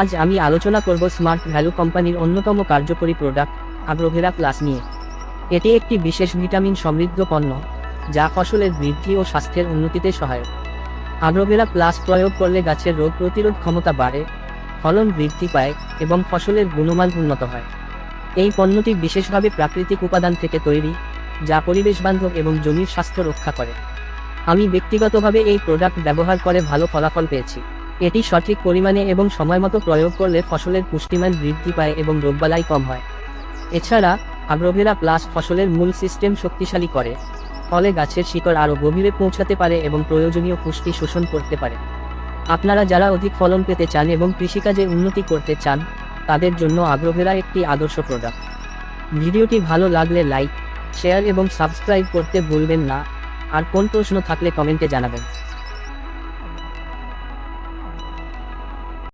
আজ আমি আলোচনা করব স্মার্ট ভ্যালু কোম্পানির অন্যতম কার্যকরী প্রোডাক্ট আগ্রোভেরা প্লাস নিয়ে। এটি একটি বিশেষ ভিটামিন সমৃদ্ধ পণ্য, যা ফসলের বৃদ্ধি ও স্বাস্থ্যের উন্নতিতে সহায়ক। আগ্রোভেরা প্লাস প্রয়োগ করলে গাছের রোগ প্রতিরোধ ক্ষমতা বাড়ে, ফলন বৃদ্ধি পায় এবং ফসলের গুণমান উন্নত হয়। এই পণ্যটি বিশেষভাবে প্রাকৃতিক উপাদান থেকে তৈরি, যা পরিবেশ বান্ধব এবং জমির স্বাস্থ্য রক্ষা করে। আমি ব্যক্তিগতভাবে এই প্রোডাক্ট ব্যবহার করে ভালো ফলাফল পেয়েছি। এটি সঠিক পরিমাণে এবং সময়মতো প্রয়োগ করলে ফসলের পুষ্টিমান বৃদ্ধি পায় এবং রোগবালাই কম হয়। এছাড়া আগ্রোভেরা প্লাস ফসলের মূল সিস্টেম শক্তিশালী করে, ফলে গাছের শিকড় আরও গভীরে পৌঁছাতে পারে এবং প্রয়োজনীয় পুষ্টি শোষণ করতে পারে। আপনারা যারা অধিক ফলন পেতে চান এবং কৃষিকাজে উন্নতি করতে চান, তাদের জন্য আগ্রোভেরা একটি আদর্শ প্রোডাক্ট। ভিডিওটি ভালো লাগলে লাইক, শেয়ার এবং সাবস্ক্রাইব করতে ভুলবেন না। আর কোন প্রশ্ন থাকলে কমেন্টে জানাবেন।